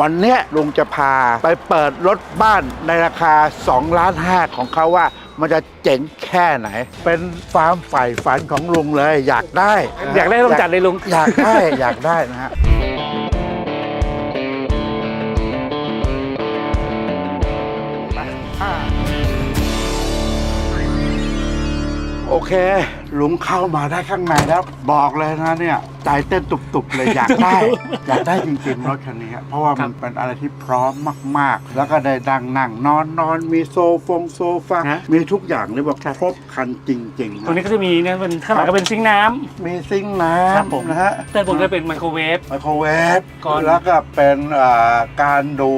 วันเนี้ยลุงจะพาไปเปิดรถบ้านในราคา2ล้านห้าของเขาว่ามันจะเจ๋งแค่ไหน เป็นความใฝ่ฝันของลุงเลย อยากได้ อยากได้ต้องจัดเลยลุง อยากได้ อยากได้นะฮะ โอเค ลุงเข้ามาได้ข้างในแล้ว บอกเลยนะเนี่ยใจเต้นตุบๆเลยอยากได้ อยากได้จริงๆรถคันนี้ครับเพราะว่ามันเป็นอะไรที่พร้อมมากๆ แล้วก็ได้ดังนั่งนอนนอนมีโซฟงโซฟาฮะ มีทุกอย่างเลยว่าครบครันจริงๆตรงนี้ก็จะมีเนี่ยเป็นข้างหลังก็เป็นซิงค์น้ มีซิงค์น้ครับผมำนะฮะำด้านบนก็เป็นไมโครเวฟ ไมโครเวฟก่อนแล้วก็เป็นเอ่อการดู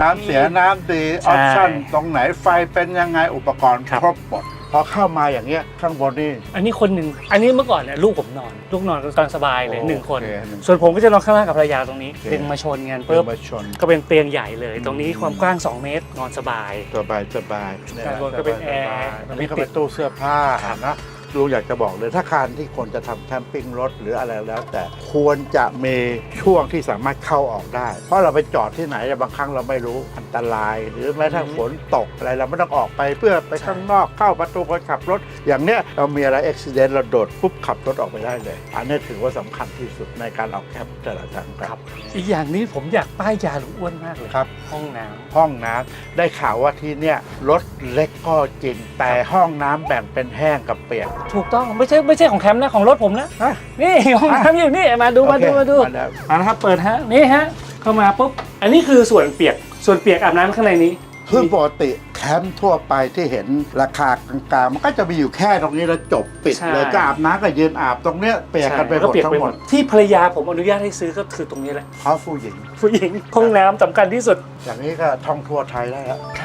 น้ำเสียน้ำดีอใช่อปชั่นตรงไหนไฟเป็นยังไงอุปกรณ์ครับครบหมด พอเข้ามาอย่างเงี้ยข้างบนนี่ อันนี้คนหนึ่งอันนี้เมื่อก่อนเนี่ยลูกผมนอน ลูกนอนตอนสบายเลยหนึ่งคน โอเคหนึ่งส่วนผมก็จะนอนข้างล่างกับภรรยาตรงนี้โอเคดึงมาชนกันเพื่ปุ๊อบมาชน ก็เป็นเตียงใหญ่เลย ตรงนี้ความกว้าง 2 เมตรนอนสบาย สบายสบายด้านบนก็เป็นแอร์ อันนี้ก็เป็นตู้เสื้อผ้าครับ นะ ลุงอยากจะบอกเลยถ้าการที่คนจะทำแคมปิ้งรถหรืออะไรแล้ว แต่ควรจะมีช่วงที่สามารถเข้าออกได้ เพราะเราไปจอดที่ไหนเนี่ยบางครั้งเราไม่รู้อันตราย หรือแม้กระทั่งฝนตกอะไรเราไม่ต้องออกไปเพื่อไปข้างนอกเข้าประตูคนขับรถ อย่างเนี้ยเรามีอะไรอุบิเหตุเราโดดปุ๊บขับรถออกไปได้เลย อันนี้ถือว่าสำคัญที่สุดในการออกแคมป์แต่ละครั้งครับ อีกอย่างนี้ผมอยากป้ายยาหลุงอ้วนมากเลยครับ ห้องน้ำห้องน้ำได้ข่าวว่าที่เนี่ยรถเล็กก็จริงแต่ห้องน้ำแบ่งเป็นแห้งกับเปียกถูกต้องไม่ใช่ไม่ใช่ของแคมป์นะของรถผมนะอะ นี่ห้องน้ำอยู่นี่มาดูมาดูโอเคมาดูแล้วเอาละครับเปิดฮะนี่ฮะเข้ามาปุ๊บอันนี้คือส่วนเปียกส่วนเปียกอาบน้ำข้างในนี้ คือปกติแคมป์ทั่วไปที่เห็นราคากลางๆมันก็จะมีอยู่แค่ตรงนี้แล้วจบปิดใช่ เลยก็อาบน้ำก็ยืนอาบตรงเนี้ยเปียกกันไปหมดเปียกทั้ไปงหหมมดดที่ภรรยาผมอนุญาตให้ซื้อก็คือตรงนี้แหละเพราะผู้หญิง ผู้หญิงห้องน้ำสำคัญที่สุด อย่างนี้ก็ท่องทั่วไทยได้แล้วใ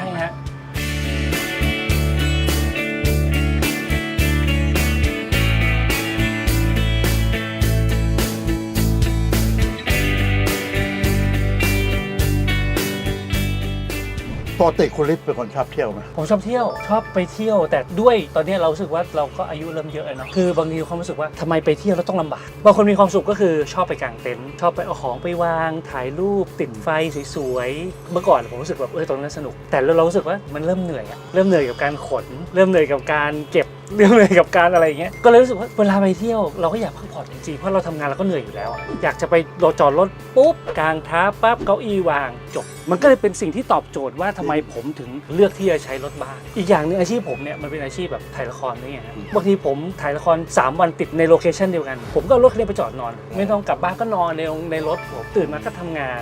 ปกติคุณลิฟเป็นคนชอบเที่ยวไหมผมชอบเที่ยวชอบไปเที่ยว แต่ด้วยตอนนี้เราสึกว่าเราก็อายุเริ่มเยอะแล้วเนาะคือบางทีความรู้สึกว่าทำไมไปเที่ยวเราต้องลำบากบางคนมีความสุขก็คือชอบไปกางเต็นท์ชอบไปเอาของไปวางถ่ายรูปติดไฟสวยๆเมื่อก่อนผมรู้สึกแบบเออตรงนั้นสนุก แต่เรารู้สึกว่ามันเริ่มเหนื่อยอะเริ่มเหนื่อยกับการขน เริ่มเหนื่อยกับการเก็บ เรื่องเหนื่อยกับการอะไรอย่างเงี้ยก็เลยรู้สึกว่าเวลาไปเที่ยวเราก็อยากพักผ่อนจริงๆเพราะเราทำงานเราก็เหนื่อยอยู่แล้วอะอยากจะไปรถจอดรถปุ๊บกลางท้าปั๊บเก้าอี้วางจบ มันก็เลยเป็นสิ่งที่ตอบโจทย์ว่าทำไมผมถึงเลือกที่จะใช้รถบ้านอีกอย่างหนึงอาชีพผมเนี่ยมันเป็นอาชีพแบบถ่ายละครด้วยไงฮะบางทีผมถ่ายละคร3วันติดในโลเคชันเดียวกัน ผมก็เอารถคันนี้ไปจอดนอน ไม่ต้องกลับบ้านก็นอนในในรถผมตื่นมาก็ทำงาน